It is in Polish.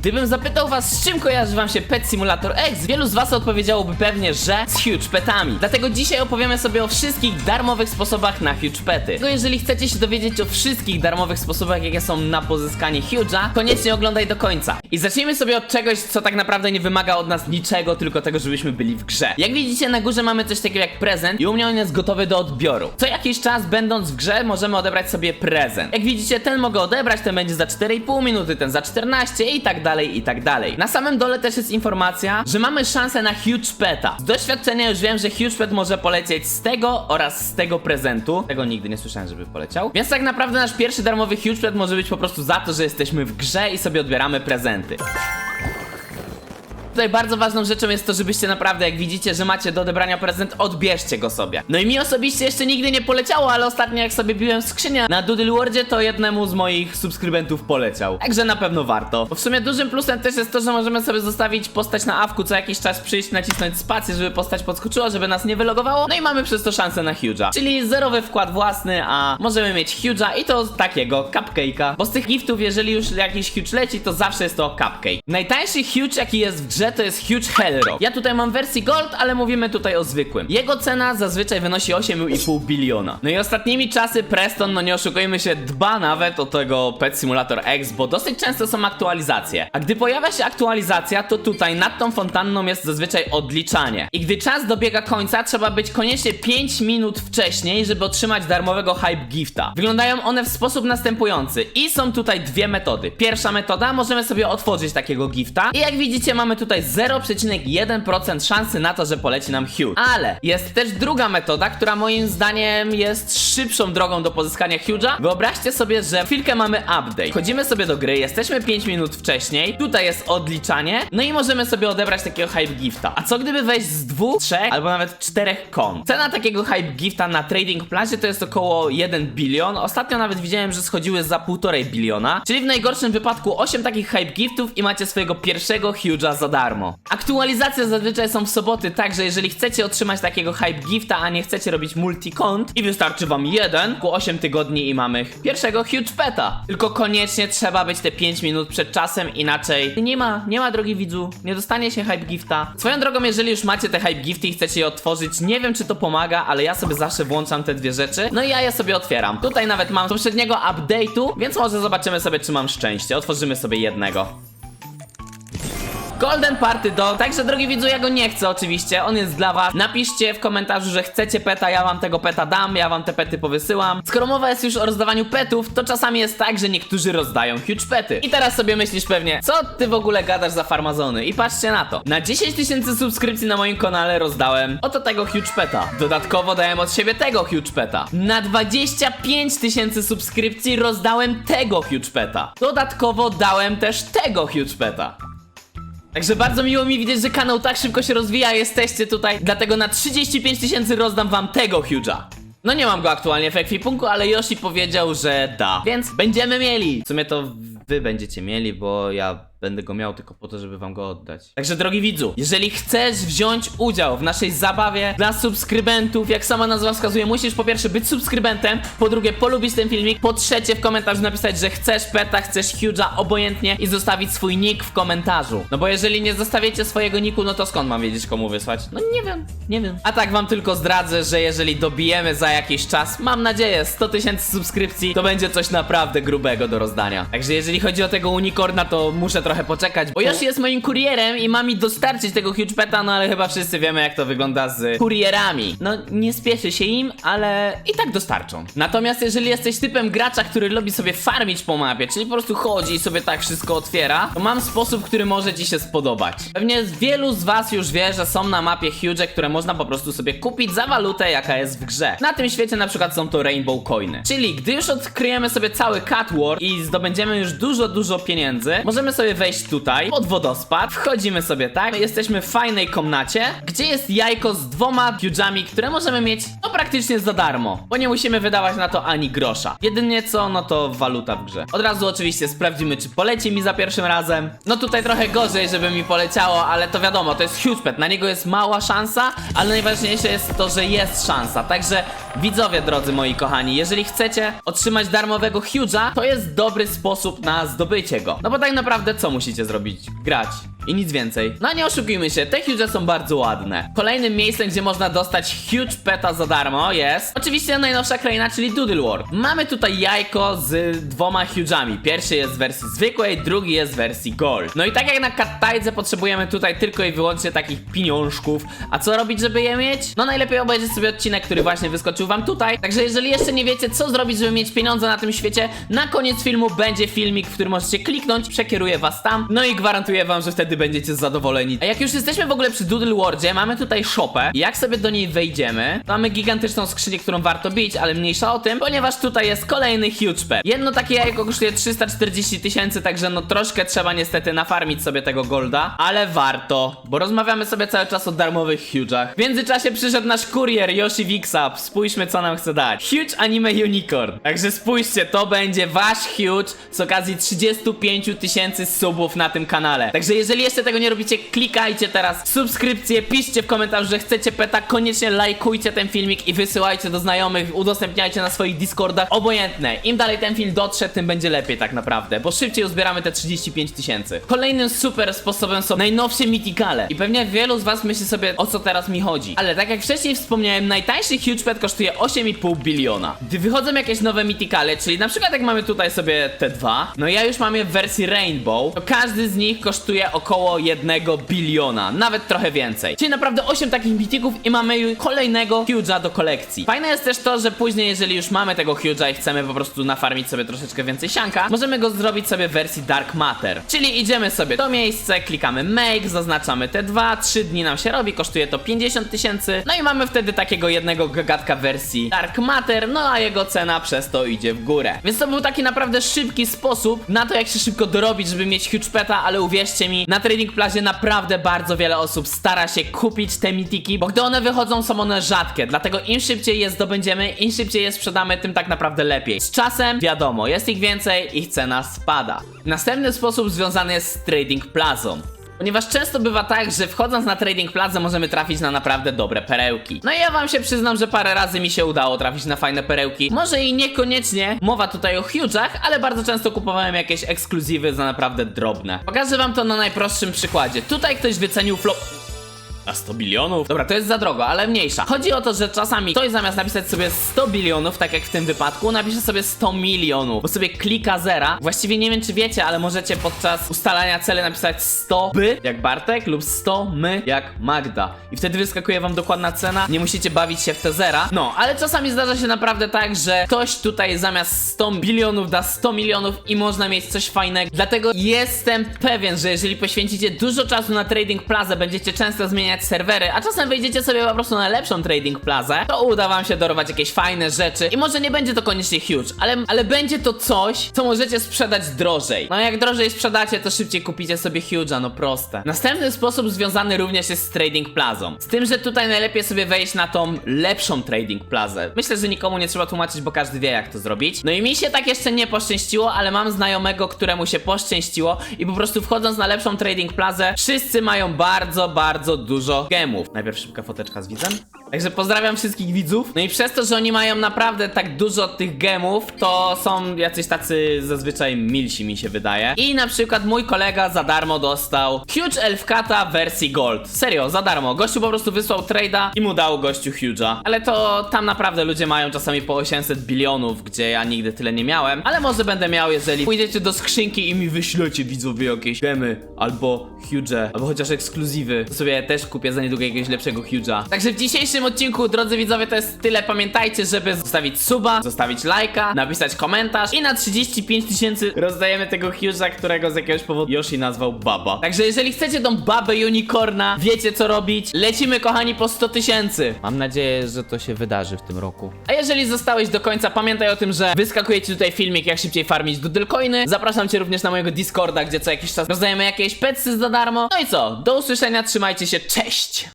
Gdybym zapytał was, z czym kojarzy wam się Pet Simulator X, wielu z was odpowiedziałoby pewnie, że z Huge Petami. Dlatego dzisiaj opowiemy sobie o wszystkich darmowych sposobach na Huge Pety. No jeżeli chcecie się dowiedzieć o wszystkich darmowych sposobach, jakie są na pozyskanie Huge'a, koniecznie oglądaj do końca. I zacznijmy sobie od czegoś, co tak naprawdę nie wymaga od nas niczego, tylko tego, żebyśmy byli w grze. Jak widzicie, na górze mamy coś takiego jak prezent i u mnie on jest gotowy do odbioru. Co jakiś czas, będąc w grze, możemy odebrać sobie prezent. Jak widzicie, ten mogę odebrać, ten będzie za 4,5 minuty, ten za 14 i tak dalej, i tak dalej. Na samym dole też jest informacja, że mamy szansę na Huge Peta. Z doświadczenia już wiem, że Huge Pet może polecieć z tego oraz z tego prezentu. Tego nigdy nie słyszałem, żeby poleciał. Więc tak naprawdę nasz pierwszy darmowy Huge Pet może być po prostu za to, że jesteśmy w grze i sobie odbieramy prezenty. Tutaj bardzo ważną rzeczą jest to, żebyście naprawdę, jak widzicie, że macie do odebrania prezent, odbierzcie go sobie. No i mi osobiście jeszcze nigdy nie poleciało, ale ostatnio jak sobie biłem skrzynię na Doodle Wordzie, to jednemu z moich subskrybentów poleciał. Także na pewno warto. Bo w sumie dużym plusem też jest to, że możemy sobie zostawić postać na awku, co jakiś czas przyjść, nacisnąć spację, żeby postać podskoczyła, żeby nas nie wylogowało. No i mamy przez to szansę na Huge'a. Czyli zerowy wkład własny, a możemy mieć Huge'a i to takiego, cupcake'a. Bo z tych giftów, jeżeli już jakiś Huge leci, to zawsze jest to cupcake. Najtańszy Huge, jaki jest w grze, to jest Huge Hellro. Ja tutaj mam wersję Gold, ale mówimy tutaj o zwykłym. Jego cena zazwyczaj wynosi 8,5 biliona. No i ostatnimi czasy Preston, no nie oszukujmy się, dba nawet o tego Pet Simulator X, bo dosyć często są aktualizacje. A gdy pojawia się aktualizacja, to tutaj nad tą fontanną jest zazwyczaj odliczanie. I gdy czas dobiega końca, trzeba być koniecznie 5 minut wcześniej, żeby otrzymać darmowego Hype Gifta. Wyglądają one w sposób następujący i są tutaj dwie metody. Pierwsza metoda, możemy sobie otworzyć takiego gifta i jak widzicie mamy tutaj 0,1% szansy na to, że poleci nam Huge. Ale jest też druga metoda, która moim zdaniem jest szybszą drogą do pozyskania Huge'a. Wyobraźcie sobie, że chwilkę mamy update. Wchodzimy sobie do gry, jesteśmy 5 minut wcześniej, tutaj jest odliczanie, no i możemy sobie odebrać takiego Hype Gifta. A co gdyby wejść z dwóch, trzech albo nawet czterech kon? Cena takiego Hype Gifta na Trading Plazie to jest około 1 bilion. Ostatnio nawet widziałem, że schodziły za 1,5 biliona. Czyli w najgorszym wypadku 8 takich Hype Giftów i macie swojego pierwszego Huge'a za darmo. Aktualizacje zazwyczaj są w soboty, także jeżeli chcecie otrzymać takiego Hype Gifta, a nie chcecie robić multi-kont i wystarczy wam jeden, ku 8 tygodni i mamy pierwszego Huge Peta. Tylko koniecznie trzeba być te 5 minut przed czasem, inaczej nie ma, nie ma drogi widzu, nie dostanie się Hype Gifta. Swoją drogą, jeżeli już macie te Hype Gifty i chcecie je otworzyć, nie wiem czy to pomaga, ale ja sobie zawsze włączam te dwie rzeczy, no i ja je sobie otwieram. Tutaj nawet mam z poprzedniego update'u, więc może zobaczymy sobie czy mam szczęście. Otworzymy sobie jednego. Golden Party Dog. Także drogi widzu, ja go nie chcę oczywiście, on jest dla was. Napiszcie w komentarzu, że chcecie peta, ja wam tego peta dam, ja wam te pety powysyłam. Skoro mowa jest już o rozdawaniu petów, to czasami jest tak, że niektórzy rozdają huge pety. I teraz sobie myślisz pewnie, co ty w ogóle gadasz za farmazony? I patrzcie na to. Na 10 tysięcy subskrypcji na moim kanale rozdałem oto tego huge peta. Dodatkowo dałem od siebie tego huge peta. Na 25 tysięcy subskrypcji rozdałem tego huge peta. Dodatkowo dałem też tego huge peta. Także bardzo miło mi widzieć, że kanał tak szybko się rozwija, jesteście tutaj, dlatego na 35 tysięcy rozdam wam tego Huge'a. No nie mam go aktualnie w ekwipunku, ale Yoshi powiedział, że da. Więc będziemy mieli. W sumie to wy będziecie mieli, bo ja będę go miał tylko po to, żeby wam go oddać. Także drogi widzu, jeżeli chcesz wziąć udział w naszej zabawie dla subskrybentów, jak sama nazwa wskazuje, musisz po pierwsze być subskrybentem, po drugie polubić ten filmik, po trzecie w komentarzu napisać, że chcesz peta, chcesz huge'a, obojętnie i zostawić swój nick w komentarzu. No bo jeżeli nie zostawiecie swojego nicku, no to skąd mam wiedzieć komu wysłać? No nie wiem, nie wiem. A tak wam tylko zdradzę, że jeżeli dobijemy za jakiś czas, mam nadzieję 100 tysięcy subskrypcji, to będzie coś naprawdę grubego do rozdania. Także jeżeli chodzi o tego unicorna, to muszę trochę poczekać, bo Yoshi jest moim kurierem i ma mi dostarczyć tego huge peta, no ale chyba wszyscy wiemy jak to wygląda z kurierami. No nie spieszy się im, ale i tak dostarczą. Natomiast jeżeli jesteś typem gracza, który lubi sobie farmić po mapie, czyli po prostu chodzi i sobie tak wszystko otwiera, to mam sposób, który może ci się spodobać. Pewnie wielu z was już wie, że są na mapie huge, które można po prostu sobie kupić za walutę, jaka jest w grze. Na tym świecie na przykład są to rainbow coiny. Czyli gdy już odkryjemy sobie cały cat war i zdobędziemy już dużo, dużo pieniędzy, możemy sobie wejść tutaj pod wodospad, wchodzimy sobie tak, jesteśmy w fajnej komnacie, gdzie jest jajko z dwoma huge'ami, które możemy mieć no praktycznie za darmo, bo nie musimy wydawać na to ani grosza. Jedynie co, no to waluta w grze. Od razu oczywiście sprawdzimy, czy poleci mi za pierwszym razem. No tutaj trochę gorzej, żeby mi poleciało, ale to wiadomo, to jest huge pet, na niego jest mała szansa, ale najważniejsze jest to, że jest szansa. Także widzowie, drodzy moi kochani, jeżeli chcecie otrzymać darmowego huge'a, to jest dobry sposób na zdobycie go. No bo tak naprawdę co musicie zrobić? Grać. I nic więcej. No nie oszukujmy się, te huge są bardzo ładne. Kolejnym miejscem, gdzie można dostać huge peta za darmo jest oczywiście najnowsza kraina, czyli Doodle World. Mamy tutaj jajko z dwoma huge'ami. Pierwszy jest w wersji zwykłej, drugi jest w wersji gold. No i tak jak na Kattajdze potrzebujemy tutaj tylko i wyłącznie takich pieniążków. A co robić, żeby je mieć? No najlepiej obejrzeć sobie odcinek, który właśnie wyskoczył wam tutaj. Także jeżeli jeszcze nie wiecie, co zrobić, żeby mieć pieniądze na tym świecie, na koniec filmu będzie filmik, w który możecie kliknąć, przekieruję was tam. No i gwarantuję wam, że wtedy będziecie zadowoleni. A jak już jesteśmy w ogóle przy Doodle Worldzie, mamy tutaj shopę. Jak sobie do niej wejdziemy, mamy gigantyczną skrzynię, którą warto bić, ale mniejsza o tym, ponieważ tutaj jest kolejny huge pet. Jedno takie jajko kosztuje 340 tysięcy, także no troszkę trzeba niestety nafarmić sobie tego golda, ale warto, bo rozmawiamy sobie cały czas o darmowych huge'ach. W międzyczasie przyszedł nasz kurier Yoshi Wixup. Spójrzmy co nam chce dać. Huge Anime Unicorn. Także spójrzcie, to będzie wasz huge z okazji 35 tysięcy subów na tym kanale. Także jeżeli jeszcze tego nie robicie, klikajcie teraz subskrypcję, piszcie w komentarzu, że chcecie peta, koniecznie lajkujcie ten filmik i wysyłajcie do znajomych, udostępniajcie na swoich Discordach, obojętne. Im dalej ten film dotrze, tym będzie lepiej tak naprawdę, bo szybciej uzbieramy te 35 tysięcy. Kolejnym super sposobem są najnowsze mitikale. I pewnie wielu z was myśli sobie, o co teraz mi chodzi. Ale tak jak wcześniej wspomniałem, najtańszy huge pet kosztuje 8,5 biliona. Gdy wychodzą jakieś nowe mitikale, czyli na przykład jak mamy tutaj sobie te dwa, no ja już mam je w wersji Rainbow, to każdy z nich kosztuje około 1 biliona, nawet trochę więcej. Czyli naprawdę 8 takich mitików i mamy kolejnego huge'a do kolekcji. Fajne jest też to, że później, jeżeli już mamy tego huge'a i chcemy po prostu nafarmić sobie troszeczkę więcej sianka, możemy go zrobić sobie w wersji Dark Matter. Czyli idziemy sobie do miejsce, klikamy make, zaznaczamy te dwa, 3 dni nam się robi, kosztuje to 50 tysięcy, no i mamy wtedy takiego jednego gagatka wersji Dark Matter, no a jego cena przez to idzie w górę. Więc to był taki naprawdę szybki sposób na to, jak się szybko dorobić, żeby mieć huge peta, ale uwierzcie mi, na Trading Plazie naprawdę bardzo wiele osób stara się kupić te mitiki, bo gdy one wychodzą, są one rzadkie, dlatego im szybciej je zdobędziemy, im szybciej je sprzedamy, tym tak naprawdę lepiej. Z czasem, wiadomo, jest ich więcej, ich cena spada. Następny sposób związany jest z Trading Plazą. Ponieważ często bywa tak, że wchodząc na Trading Plaza możemy trafić na naprawdę dobre perełki. No i ja wam się przyznam, że parę razy mi się udało trafić na fajne perełki. Może i niekoniecznie mowa tutaj o huge'ach, ale bardzo często kupowałem jakieś ekskluzywy za naprawdę drobne. Pokażę wam to na najprostszym przykładzie. Tutaj ktoś wycenił flop... A 100 bilionów? Dobra, to jest za drogo, ale mniejsza. Chodzi o to, że czasami ktoś zamiast napisać sobie 100 bilionów, tak jak w tym wypadku, napisze sobie 100 milionów, bo sobie klika zera. Właściwie nie wiem, czy wiecie, ale możecie podczas ustalania celu napisać 100 by, jak Bartek, lub 100 my, jak Magda. I wtedy wyskakuje wam dokładna cena, nie musicie bawić się w te zera. No, ale czasami zdarza się naprawdę tak, że ktoś tutaj zamiast 100 bilionów da 100 milionów i można mieć coś fajnego. Dlatego jestem pewien, że jeżeli poświęcicie dużo czasu na Trading Plaza, będziecie często zmieniać serwery, a czasem wejdziecie sobie po prostu na lepszą Trading Plazę, to uda wam się dorwać jakieś fajne rzeczy i może nie będzie to koniecznie huge, ale, ale będzie to coś, co możecie sprzedać drożej. No jak drożej sprzedacie, to szybciej kupicie sobie huge'a, no proste. Następny sposób związany również jest z Trading Plazą. Z tym, że tutaj najlepiej sobie wejść na tą lepszą Trading Plazę. Myślę, że nikomu nie trzeba tłumaczyć, bo każdy wie jak to zrobić. No i mi się tak jeszcze nie poszczęściło, ale mam znajomego, któremu się poszczęściło i po prostu wchodząc na lepszą Trading Plazę, wszyscy mają bardzo, bardzo dużo gemów. Najpierw szybka foteczka z widzem. Także pozdrawiam wszystkich widzów. No i przez to, że oni mają naprawdę tak dużo tych gemów, to są jacyś tacy zazwyczaj milsi mi się wydaje. I na przykład mój kolega za darmo dostał Huge Elfkata wersji Gold. Serio, za darmo. Gościu po prostu wysłał trade'a i mu dał gościu Huge'a. Ale to tam naprawdę ludzie mają czasami po 800 bilionów, gdzie ja nigdy tyle nie miałem. Ale może będę miał, jeżeli pójdziecie do skrzynki i mi wyślecie widzowie jakieś gemy, albo Huge, albo chociaż ekskluzywy. To sobie też kupię za niedługo jakiegoś lepszego Huge'a. Także w dzisiejszym odcinku, drodzy widzowie, to jest tyle. Pamiętajcie, żeby zostawić suba, zostawić lajka, napisać komentarz i na 35 tysięcy rozdajemy tego Huge'a, którego z jakiegoś powodu Yoshi nazwał Baba. Także jeżeli chcecie tą babę unicorna, wiecie co robić. Lecimy, kochani, po 100 tysięcy. Mam nadzieję, że to się wydarzy w tym roku. A jeżeli zostałeś do końca, pamiętaj o tym, że wyskakuje ci tutaj filmik, jak szybciej farmić doodlecoiny. Zapraszam cię również na mojego Discorda, gdzie co jakiś czas rozdajemy jakieś petsy za darmo. No i co? Do usłyszenia, trzymajcie się, cześć!